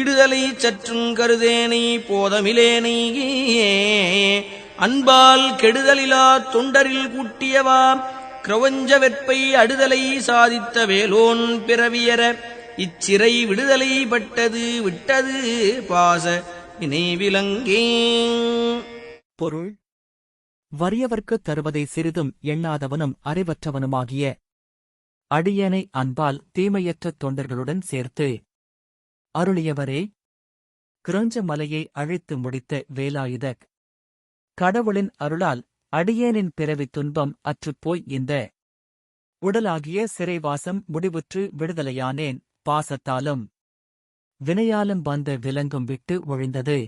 இடுதலை சற்றும் கருதேனை போதமிலேனை அன்பால் கெடுதலிலா தொண்டரில் கூட்டியவா கிரவஞ்ச வெற்பை அடுதலை சாதித்த வேலோன் பிறவியர இச்சிறை விடுதலை பட்டது விட்டது பாச நினைவிலங்கே பொருள். வறியவர்க்கு தருவதை சிறிதும் எண்ணாதவனும் அறிவற்றவனுமாகிய அடியனை அன்பால் தீமையற்ற தொண்டர்களுடன் சேர்த்து அருளியவரே கிரஞ்ச மலையை அழித்து முடித்த வேலாயுதக் கடவுளின் அருளால் அடியேனின் பிறவி துன்பம் அற்றுப்போய் இந்த உடலாகிய சிறைவாசம் முடிவுற்று விடுதலையானேன் பாசத்தாலும் வினையாலும் வந்த விலங்கும் விட்டு ஒழிந்தது.